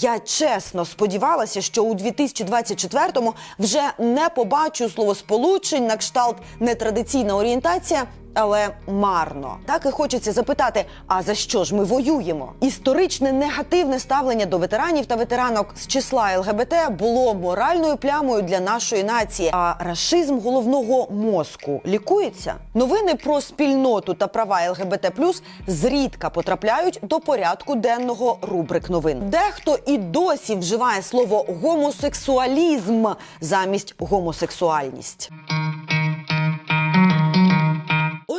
Я чесно сподівалася, що у 2024-му вже не побачу словосполучень на кшталт нетрадиційна орієнтація. Але марно так і хочеться запитати: а за що ж ми воюємо? Історичне негативне ставлення до ветеранів та ветеранок з числа ЛГБТ було моральною плямою для нашої нації. А рашизм головного мозку лікується. Новини про спільноту та права ЛГБТ зрідка потрапляють до порядку денного рубрик новин. Дехто і досі вживає слово гомосексуалізм замість гомосексуальність.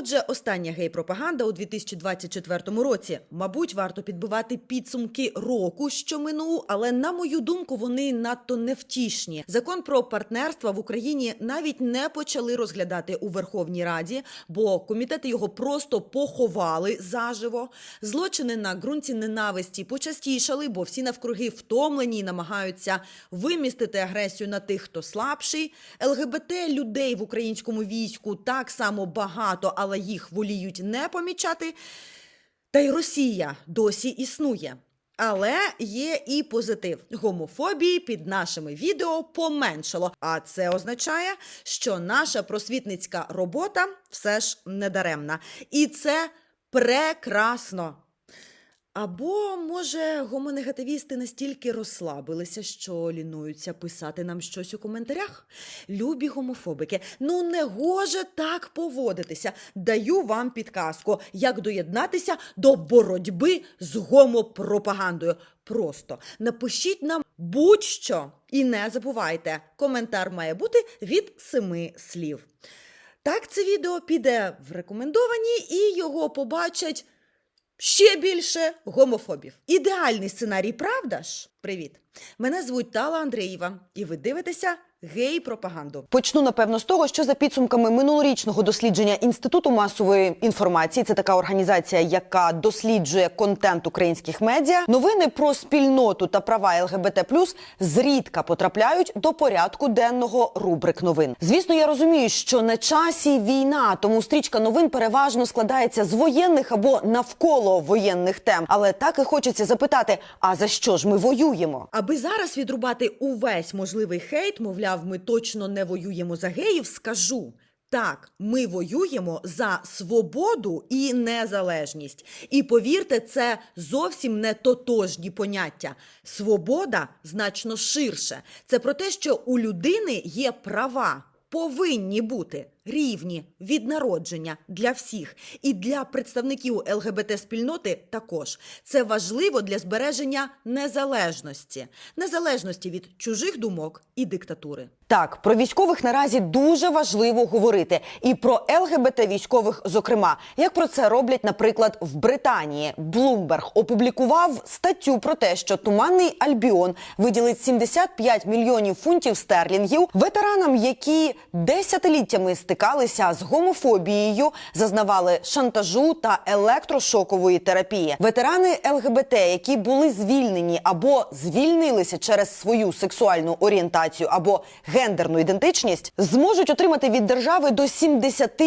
Отже, остання гей-пропаганда у 2024 році. Мабуть, варто підбивати підсумки року, що минув, але на мою думку, вони надто невтішні. Закон про партнерство в Україні навіть не почали розглядати у Верховній Раді, бо комітети його просто поховали заживо. Злочини на ґрунті ненависті почастішали, бо всі навкруги втомлені і намагаються вимістити агресію на тих, хто слабший. ЛГБТ людей в українському війську так само багато, але їх воліють не помічати. Та й Росія досі існує. Але є і позитив. Гомофобії під нашими відео поменшало. А це означає, що наша просвітницька робота все ж недаремна. І це прекрасно. Або, може, гомонегативісти настільки розслабилися, що лінуються писати нам щось у коментарях? Любі гомофобики, ну не гоже так поводитися. Даю вам підказку, як доєднатися до боротьби з гомопропагандою. Просто напишіть нам будь-що і не забувайте, коментар має бути від семи слів. Так, це відео піде в рекомендовані і його побачать ще більше гомофобів. Ідеальний сценарій, правда ж? Привіт! Мене звуть Тала Андрієва, і ви дивитеся гей-пропаганду. Почну напевно з того, що за підсумками минулорічного дослідження Інституту масової інформації, це така організація, яка досліджує контент українських медіа. Новини про спільноту та права ЛГБТ зрідка потрапляють до порядку денного рубрик новин. Звісно, я розумію, що на часі війна, тому стрічка новин переважно складається з воєнних або навколо воєнних тем. Але так і хочеться запитати: а за що ж ми воюємо? Аби зараз відрубати увесь можливий хейт, мовляв, ми точно не воюємо за геїв. Скажу. Так, ми воюємо за свободу і незалежність. І повірте, це зовсім не тотожні поняття. Свобода значно ширше. Це про те, що у людини є права, повинні бути рівні від народження для всіх і для представників ЛГБТ спільноти також. Це важливо для збереження незалежності, незалежності від чужих думок і диктатури. Так, про військових наразі дуже важливо говорити, і про ЛГБТ військових, зокрема, як про це роблять, наприклад, в Британії. Блумберг опублікував статтю про те, що туманний Альбіон виділить 75 мільйонів фунтів стерлінгів ветеранам, які десятиліттями стикалися з гомофобією, зазнавали шантажу та електрошокової терапії. Ветерани ЛГБТ, які були звільнені або звільнилися через свою сексуальну орієнтацію або гендерну ідентичність, зможуть отримати від держави до 70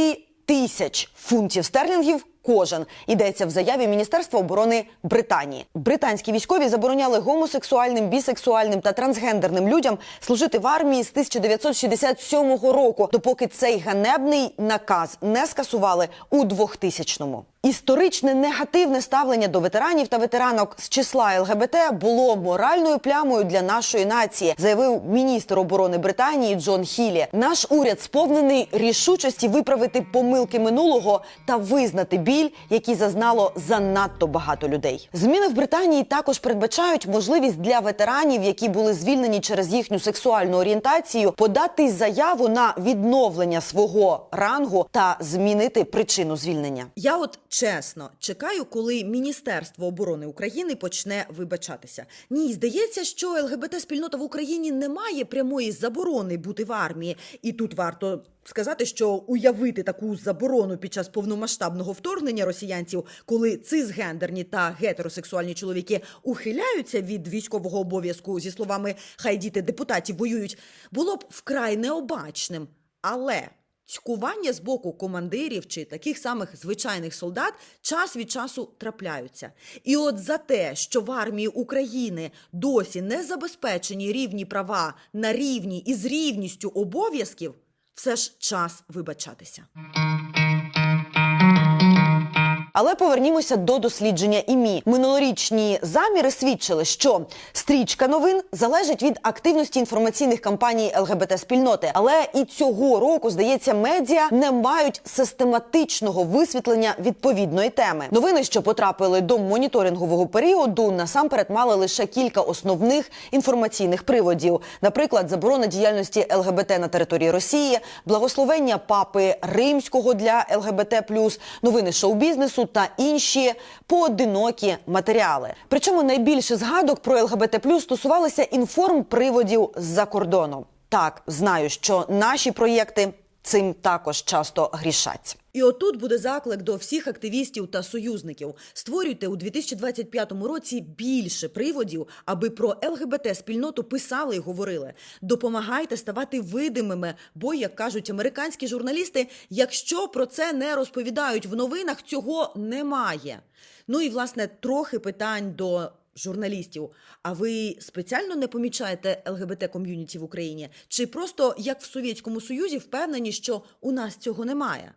тисяч фунтів стерлінгів. Кожен йдеться в заяві Міністерства оборони Британії. Британські військові забороняли гомосексуальним, бісексуальним та трансгендерним людям служити в армії з 1967 року, допоки цей ганебний наказ не скасували у 2000-му. Історичне негативне ставлення до ветеранів та ветеранок з числа ЛГБТ було моральною плямою для нашої нації, заявив міністр оборони Британії Джон Хілі. Наш уряд сповнений рішучості виправити помилки минулого та визнати біль, який зазнало занадто багато людей. Зміни в Британії також передбачають можливість для ветеранів, які були звільнені через їхню сексуальну орієнтацію, подати заяву на відновлення свого рангу та змінити причину звільнення. Я от чесно чекаю, коли Міністерство оборони України почне вибачатися. Ні, здається, що ЛГБТ спільнота в Україні не має прямої заборони бути в армії, і тут варто. Сказати, що уявити таку заборону під час повномасштабного вторгнення росіянців, коли цисгендерні та гетеросексуальні чоловіки ухиляються від військового обов'язку зі словами хай діти депутатів воюють, було б вкрай необачним. Але Цькування з боку командирів чи таких самих звичайних солдат час від часу трапляються. І от за те, що в армії України досі не забезпечені рівні права на рівні і з рівністю обов'язків, все ж час вибачатися. Але повернімося до дослідження ІМІ. Минулорічні заміри свідчили, що стрічка новин залежить від активності інформаційних кампаній ЛГБТ спільноти. Але і цього року, здається, медіа не мають систематичного висвітлення відповідної теми. Новини, що потрапили до моніторингового періоду, насамперед мали лише кілька основних інформаційних приводів, наприклад, заборона діяльності ЛГБТ на території Росії, благословення папи римського для ЛГБТ+, новини шоу-бізнесу та інші поодинокі матеріали. Причому найбільше згадок про ЛГБТ+, стосувалися інформприводів з-за кордону. Так, знаю, що наші проєкти цим також часто грішать. І отут буде заклик до всіх активістів та союзників. Створюйте у 2025 році більше приводів, аби про ЛГБТ спільноту писали і говорили. Допомагайте ставати видимими, бо, як кажуть американські журналісти, якщо про це не розповідають в новинах, цього немає. Ну і власне трохи питань до. Журналістів, а ви спеціально не помічаєте ЛГБТ ком'юніті в Україні? Чи просто як в Совєтському Союзі впевнені, що у нас цього немає?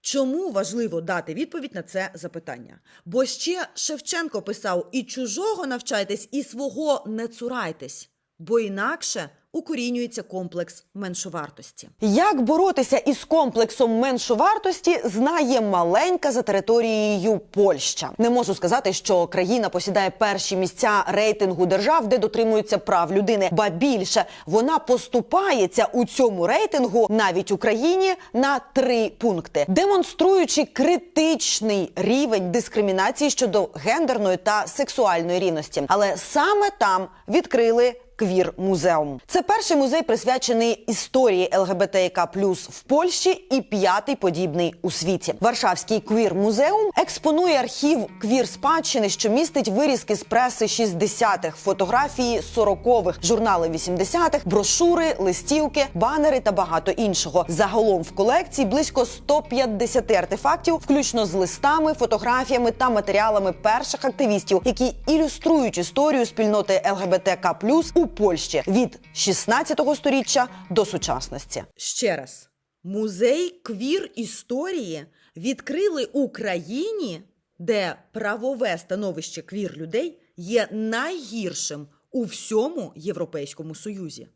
Чому важливо дати відповідь на це запитання? Бо ще Шевченко писав: і чужого навчайтесь, і свого не цурайтесь, бо інакше укорінюється комплекс меншовартості. Як боротися із комплексом меншовартості, знає маленька за територією Польща. Не можу сказати, що країна посідає перші місця рейтингу держав, де дотримуються прав людини. Ба більше вона поступається у цьому рейтингу навіть Україні на три пункти, демонструючи критичний рівень дискримінації щодо гендерної та сексуальної рівності. Але саме там відкрили Квір музеум. Це перший музей присвячений історії ЛГБТК в Польщі і п'ятий подібний у світі. Варшавський квір музеум експонує архів квір спадщини, що містить вирізки з преси 60-х, фотографії 40-х, журнали 80-х, брошури, листівки, банери та багато іншого. Загалом в колекції близько 150 артефактів, включно з листами, фотографіями та матеріалами перших активістів, які ілюструють історію спільноти ЛГБТК у Польщі від 16 сторіччя до сучасності. Ще раз музей квір історії відкрили Україні, де правове становище квір людей є найгіршим у всьому Європейському Союзі.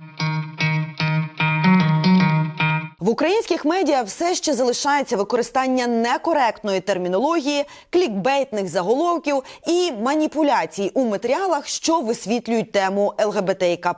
В українських медіа все ще залишається використання некоректної термінології, клікбейтних заголовків і маніпуляцій у матеріалах, що висвітлюють тему ЛГБТІК+.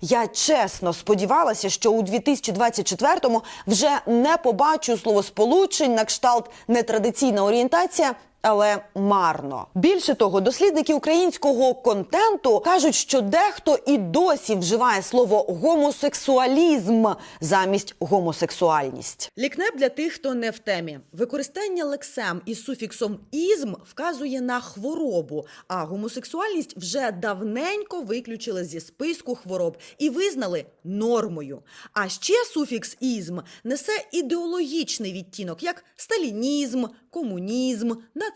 Я чесно сподівалася, що у 2024-му вже не побачу словосполучень на кшталт нетрадиційна орієнтація. Але марно більше того, дослідники українського контенту кажуть, що дехто і досі вживає слово гомосексуалізм замість гомосексуальність. Лікнеп для тих, хто не в темі. Використання лексем із суфіксом ізм вказує на хворобу, а гомосексуальність вже давненько виключили зі списку хвороб і визнали нормою. А ще суфікс ізм несе ідеологічний відтінок, як сталінізм, комунізм, нацизм.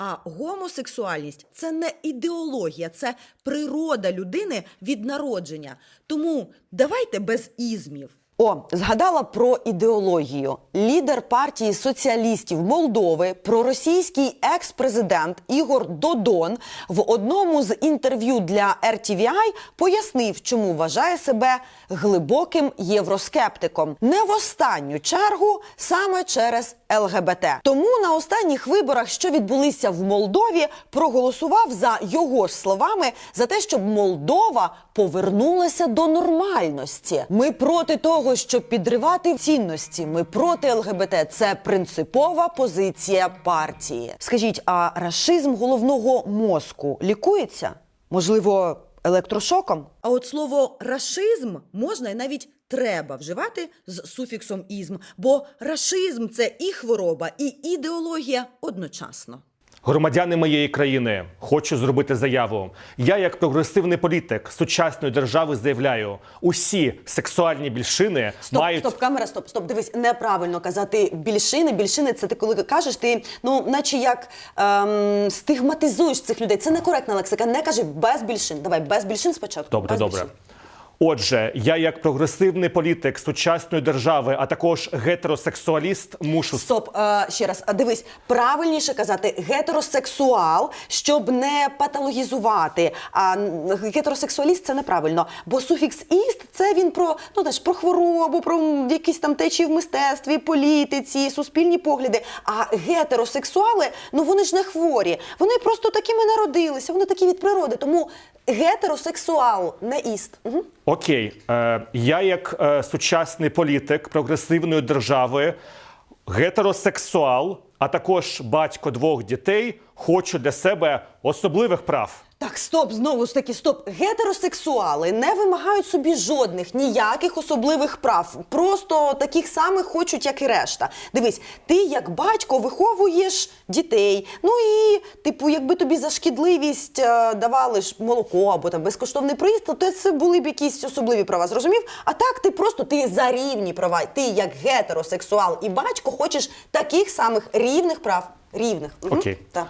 А гомосексуальність це не ідеологія, це природа людини від народження. Тому давайте без ізмів. О, згадала про ідеологію. Лідер партії соціалістів Молдови, проросійський екс-президент Ігор Додон в одному з інтерв'ю для RTVI пояснив, чому вважає себе глибоким євроскептиком. Не в останню чергу саме через ЛГБТ. Тому на останніх виборах, що відбулися в Молдові, проголосував за його ж словами за те, щоб Молдова повернулася до нормальності. Ми проти того, щоб підривати цінності. Ми проти ЛГБТ. Це принципова позиція партії. Скажіть, а рашизм головного мозку лікується? Можливо, електрошоком? А от слово рашизм можна і навіть треба вживати з суфіксом ізм, бо рашизм це і хвороба, і ідеологія одночасно. Громадяни моєї країни, хочу зробити заяву. Я, як прогресивний політик сучасної держави, заявляю: усі сексуальні більшини Стоп, мають стоп, камера, стоп, стоп. Дивись, неправильно казати більшини. Більшини це ти коли кажеш, ти ну, наче як ем, стигматизуєш цих людей. Це некоректна лексика. Не кажи без більшин. Давай без більшин спочатку. Добре, без добре. більшин. Отже, я як прогресивний політик сучасної держави, а також гетеросексуаліст, мушу Стоп, е, ще раз. Дивись, правильніше казати гетеросексуал, щоб не патологізувати. А гетеросексуаліст це неправильно. Бо суфікс іст це він про ну знаєш, про хворобу, про якісь там течії в мистецтві, політиці, суспільні погляди. А гетеросексуали, ну вони ж не хворі. Вони просто такими народилися, вони такі від природи. Тому гетеросексуал, не іст. Угу. Окей, е, я як е, сучасний політик прогресивної держави, гетеросексуал, а також батько двох дітей, хочу для себе особливих прав. Так, стоп, знову ж таки, стоп. Гетеросексуали не вимагають собі жодних ніяких особливих прав. Просто таких самих хочуть, як і решта. Дивись, ти як батько виховуєш дітей. Ну і, типу, якби тобі за шкідливість е, давали ж молоко або там безкоштовний проїзд, то це були б якісь особливі права. Зрозумів? А так ти просто ти за рівні права. Ти як гетеросексуал і батько хочеш таких самих рівних прав. Рівних. Мгм. Окей. Так.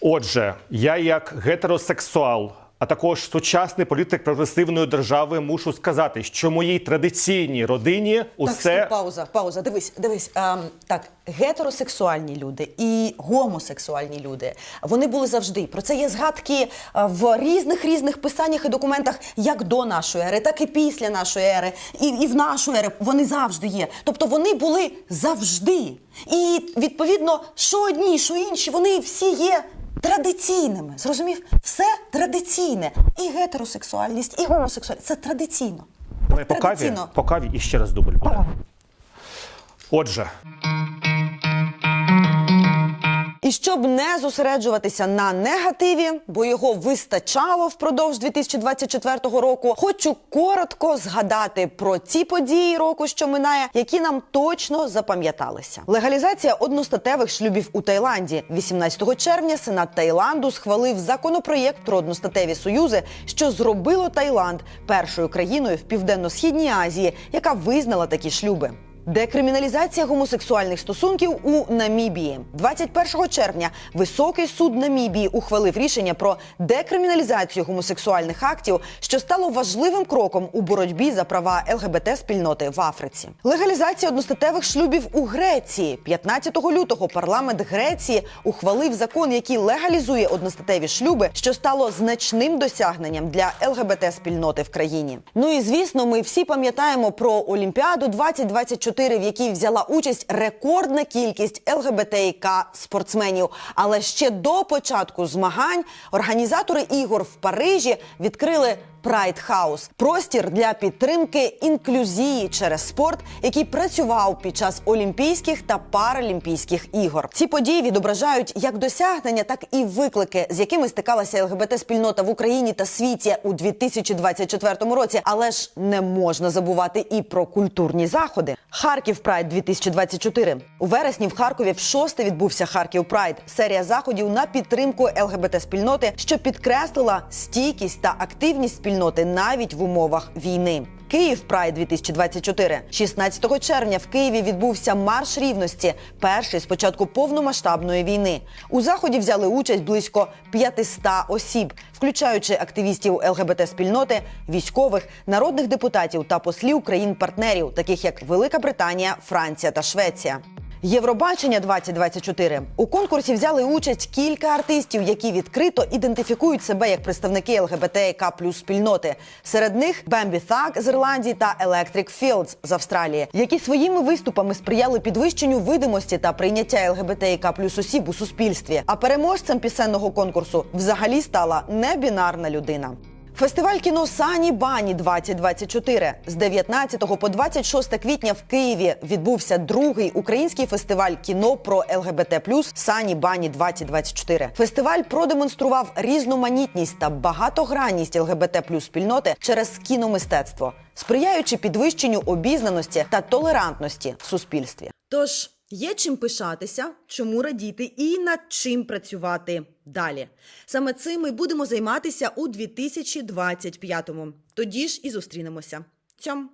Отже, я як гетеросексуал, а також сучасний політик прогресивної держави, мушу сказати, що моїй традиційній родині Так, усе стоп, пауза, пауза. Дивись, дивись. Ем, так, гетеросексуальні люди і гомосексуальні люди вони були завжди. Про це є згадки е, в різних різних писаннях і документах, як до нашої ери, так і після нашої ери, і, і в нашу еру. Вони завжди є. Тобто вони були завжди. І відповідно, що одні, що інші, вони всі є. Традиційними, зрозумів? Все традиційне. І гетеросексуальність, і гомосексуальність. Це традиційно. Давай по каві, Традиційно. по каві і ще раз дубль буде. Отже, І щоб не зосереджуватися на негативі, бо його вистачало впродовж 2024 року, хочу коротко згадати про ті події року, що минає, які нам точно запам'яталися. Легалізація одностатевих шлюбів у Таїланді 18 червня. Сенат Таїланду схвалив законопроєкт про одностатеві союзи, що зробило Таїланд першою країною в південно-східній Азії, яка визнала такі шлюби. Декриміналізація гомосексуальних стосунків у Намібії 21 червня. Високий суд Намібії ухвалив рішення про декриміналізацію гомосексуальних актів, що стало важливим кроком у боротьбі за права ЛГБТ спільноти в Африці. Легалізація одностатевих шлюбів у Греції 15 лютого. Парламент Греції ухвалив закон, який легалізує одностатеві шлюби, що стало значним досягненням для ЛГБТ спільноти в країні. Ну і звісно, ми всі пам'ятаємо про Олімпіаду 2024, в якій взяла участь рекордна кількість ЛГБТІК спортсменів. Але ще до початку змагань організатори ігор в Парижі відкрили Прайд Хаус простір для підтримки інклюзії через спорт, який працював під час Олімпійських та Паралімпійських ігор. Ці події відображають як досягнення, так і виклики, з якими стикалася ЛГБТ спільнота в Україні та світі у 2024 році. Але ж не можна забувати і про культурні заходи. Харків Прайд 2024. у вересні в Харкові в шосте відбувся Харків Прайд. Серія заходів на підтримку ЛГБТ спільноти, що підкреслила стійкість та активність спільноти навіть в умовах війни. Київ Прайд 2024. 16 червня в Києві відбувся марш рівності, перший з початку повномасштабної війни. У заході взяли участь близько 500 осіб, включаючи активістів ЛГБТ спільноти, військових, народних депутатів та послів країн-партнерів, таких як Велика Британія, Франція та Швеція. Євробачення 2024. у конкурсі взяли участь кілька артистів, які відкрито ідентифікують себе як представники ЛГБТК плюс спільноти. Серед них Бембі Thug з Ірландії та Electric Fields з Австралії, які своїми виступами сприяли підвищенню видимості та прийняття ЛГБТК плюс осіб у суспільстві. А переможцем пісенного конкурсу взагалі стала небінарна людина. Фестиваль кіно Сані Бані 2024 з 19 по 26 квітня в Києві відбувся другий український фестиваль кіно про ЛГБТ Сані Бані 2024 Фестиваль продемонстрував різноманітність та багатогранність ЛГБТ спільноти через кіномистецтво, сприяючи підвищенню обізнаності та толерантності в суспільстві. Тож Є чим пишатися, чому радіти і над чим працювати далі. Саме цим ми будемо займатися у 2025-му. Тоді ж і зустрінемося. Цьом!